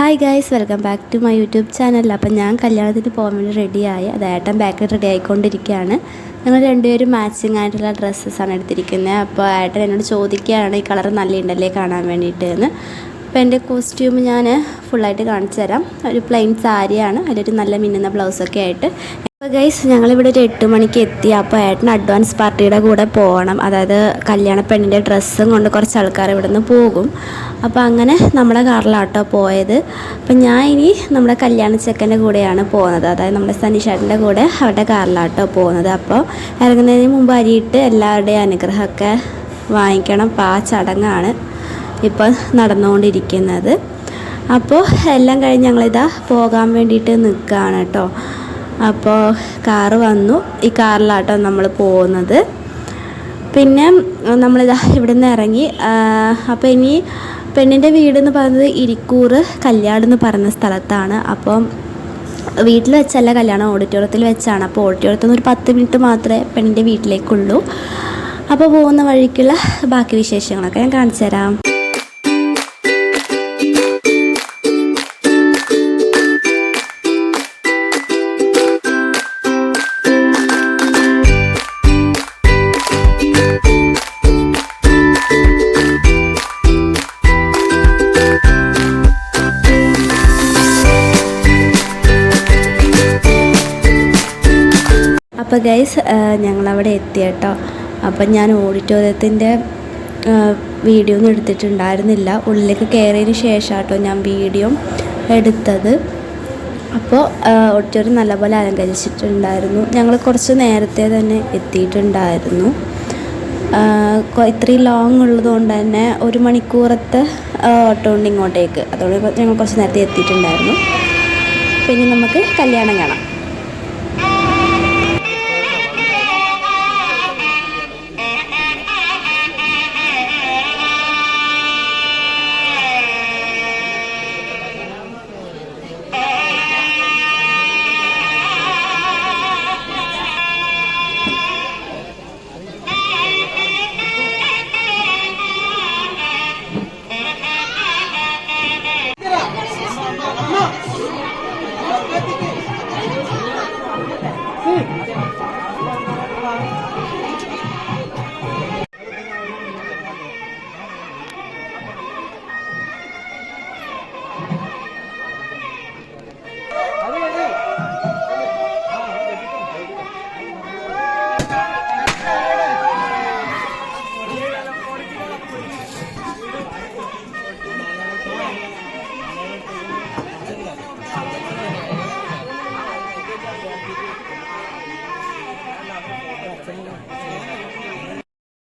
Hi guys welcome back to my YouTube channel അപ്പം ഞാൻ കല്യാണത്തിന് പോകാൻ വേണ്ടി റെഡിയായി അത് ഏട്ടൻ ബാക്കിൽ റെഡി ആയിക്കൊണ്ടിരിക്കുകയാണ്. ഞങ്ങൾ രണ്ടുപേരും മാച്ചിങ് ആയിട്ടുള്ള ഡ്രസ്സസ്സാണ് എടുത്തിരിക്കുന്നത്. അപ്പോൾ ഏട്ടൻ എന്നോട് ചോദിക്കുകയാണ് ഈ കളർ നല്ല ഉണ്ടല്ലേ കാണാൻ വേണ്ടിയിട്ട് എന്ന് അപ്പോൾ എന്റെ കോസ്റ്റ്യൂം ഞാൻ ഫുള്ളായിട്ട് കാണിച്ചു തരാം. ഒരു പ്ലെയിൻ സാരിയാണ്. അതിലൊരു നല്ല മിന്നുന്ന ബ്ലൗസൊക്കെ ആയിട്ട്. അപ്പോൾ ഗൈസ് ഞങ്ങളിവിടെ ഒരു എട്ട് മണിക്ക് എത്തി. അപ്പോൾ ഏട്ടൻ അഡ്വാൻസ് പാർട്ടിയുടെ കൂടെ പോകണം. അതായത് കല്യാണ പെണ്ണിന്റെ ഡ്രസ്സും കൊണ്ട് കുറച്ച് ആൾക്കാർ ഇവിടെ നിന്ന് പോകും. അപ്പോൾ അങ്ങനെ നമ്മുടെ കാറിലാട്ടോ പോയത്. അപ്പോൾ ഞാൻ ഇനി നമ്മുടെ കല്യാണ ചെക്കന്റെ കൂടെയാണ് പോകുന്നത്. അതായത് നമ്മുടെ സനീഷേട്ടന്റെ കൂടെ അവരുടെ കാറിലാട്ടോ പോകുന്നത്. അപ്പോൾ ഇറങ്ങുന്നതിന് മുമ്പ് അരിയിട്ട് എല്ലാവരുടെയും അനുഗ്രഹമൊക്കെ വാങ്ങിക്കണം. അപ്പോൾ ആ ചടങ്ങാണ്. ഇപ്പോൾ നടന്നുകൊണ്ടിരിക്കുന്നത്. അപ്പോൾ എല്ലാം കഴിഞ്ഞ് ഞങ്ങളിതാ പോകാൻ വേണ്ടിയിട്ട് നിൽക്കുകയാണ് കേട്ടോ. അപ്പോൾ കാറ് വന്നു. ഈ കാറിലാട്ടോ നമ്മൾ പോകുന്നത്. പിന്നെ നമ്മളിതാ ഇവിടെ നിന്ന് ഇറങ്ങി അപ്പോൾ ഇനി പെണ്ണിന്റെ വീടെന്ന് പറയുന്നത് ഇരിക്കൂർ കല്യാട് എന്ന് പറയുന്ന സ്ഥലത്താണ്. അപ്പം വീട്ടിൽ വെച്ചല്ല കല്യാണം ഓഡിറ്റോറിയത്തിൽ വെച്ചാണ്. അപ്പോൾ ഓഡിറ്റോറിയത്തിൽ നിന്ന് ഒരു പത്ത് മിനിറ്റ് മാത്രമേ പെണ്ണിന്റെ വീട്ടിലേക്കുള്ളൂ. അപ്പോൾ പോകുന്ന വഴിക്കുള്ള ബാക്കി വിശേഷങ്ങളൊക്കെ ഞാൻ കാണിച്ചു തരാം. അപ്പോൾ ഗൈസ് ഞങ്ങളവിടെ എത്തി കേട്ടോ. അപ്പം ഞാൻ ഓഡിറ്റോറിയത്തിന്റെ വീഡിയോ ഒന്നും എടുത്തിട്ടുണ്ടായിരുന്നില്ല. ഉള്ളിലേക്ക് കയറിയതിന് ശേഷം കേട്ടോ ഞാൻ വീഡിയോ എടുത്തത്. അപ്പോൾ ഓഡിറ്റോറിയം നല്ലപോലെ അലങ്കരിച്ചിട്ടുണ്ടായിരുന്നു. ഞങ്ങൾ കുറച്ച് നേരത്തെ തന്നെ എത്തിയിട്ടുണ്ടായിരുന്നു. ഇത്രയും ലോങ് ഉള്ളതുകൊണ്ട് തന്നെ ഒരു മണിക്കൂറത്തെ ഓട്ടോ ഉണ്ട് ഇങ്ങോട്ടേക്ക്. അതുകൊണ്ട് ഞങ്ങൾ കുറച്ച് നേരത്തെ എത്തിയിട്ടുണ്ടായിരുന്നു. പിന്നെ നമുക്ക് കല്യാണം കാണാം.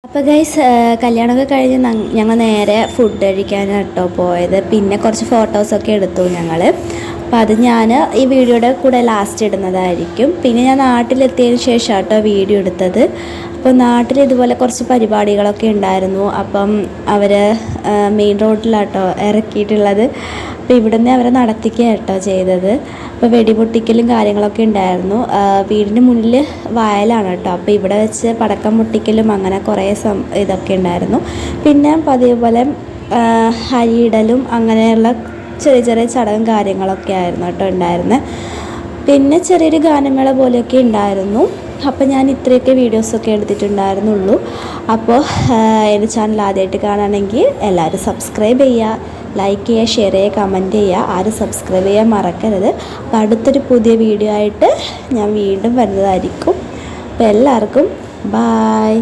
അപ്പോൾ ഗൈസ് കല്യാണമൊക്കെ കഴിഞ്ഞ് ഞങ്ങൾ നേരെ ഫുഡ് കഴിക്കാനാണ് കേട്ടോ പോയത്. പിന്നെ കുറച്ച് ഫോട്ടോസൊക്കെ എടുത്തു ഞങ്ങൾ അപ്പോൾ അത് ഞാൻ ഈ വീഡിയോയുടെ കൂടെ ലാസ്റ്റ് ഇടുന്നതായിരിക്കും. പിന്നെ ഞാൻ നാട്ടിലെത്തിയതിന് ശേഷം കേട്ടോ വീഡിയോ എടുത്തത്. അപ്പോൾ നാട്ടിൽ ഇതുപോലെ കുറച്ച് പരിപാടികളൊക്കെ ഉണ്ടായിരുന്നു. അപ്പം അവർ മെയിൻ റോഡിലാട്ടോ ഇറക്കിയിട്ടുള്ളത്. അപ്പോൾ ഇവിടുന്ന് അവരെ നടത്തിക്കുക കേട്ടോ ചെയ്തത്. അപ്പോൾ വെടിപൊട്ടിക്കലും കാര്യങ്ങളൊക്കെ ഉണ്ടായിരുന്നു. വീടിന്റെ മുന്നിൽ വയലാണ് കേട്ടോ അപ്പോൾ ഇവിടെ വെച്ച് പടക്കം പൊട്ടിക്കലും അങ്ങനെ കുറേ സം ഇതൊക്കെ ഉണ്ടായിരുന്നു. പിന്നെ പതിവ് പോലെ അരിയിടലും അങ്ങനെയുള്ള ചെറിയ ചെറിയ ചടങ്ങും കാര്യങ്ങളൊക്കെ ആയിരുന്നു കേട്ടോ ഉണ്ടായിരുന്നത് പിന്നെ ചെറിയൊരു ഗാനമേള പോലെയൊക്കെ ഉണ്ടായിരുന്നു. അപ്പോൾ ഞാൻ ഇത്രയൊക്കെ വീഡിയോസൊക്കെ എടുത്തിട്ടുണ്ടായിരുന്നുള്ളൂ. അപ്പോൾ എന്റെ ചാനൽ ആദ്യമായിട്ട് കാണുകയാണെങ്കിൽ എല്ലാവരും സബ്സ്ക്രൈബ് ചെയ്യുക ലൈക്ക് ചെയ്യുക ഷെയർ ചെയ്യുക കമന്റ് ചെയ്യുക. ആരും സബ്സ്ക്രൈബ് ചെയ്യാൻ മറക്കരുത്. അപ്പോൾ അടുത്തൊരു പുതിയ വീഡിയോ ആയിട്ട് ഞാൻ വീണ്ടും വരുന്നതായിരിക്കും. അപ്പോൾ എല്ലാവർക്കും ബായ്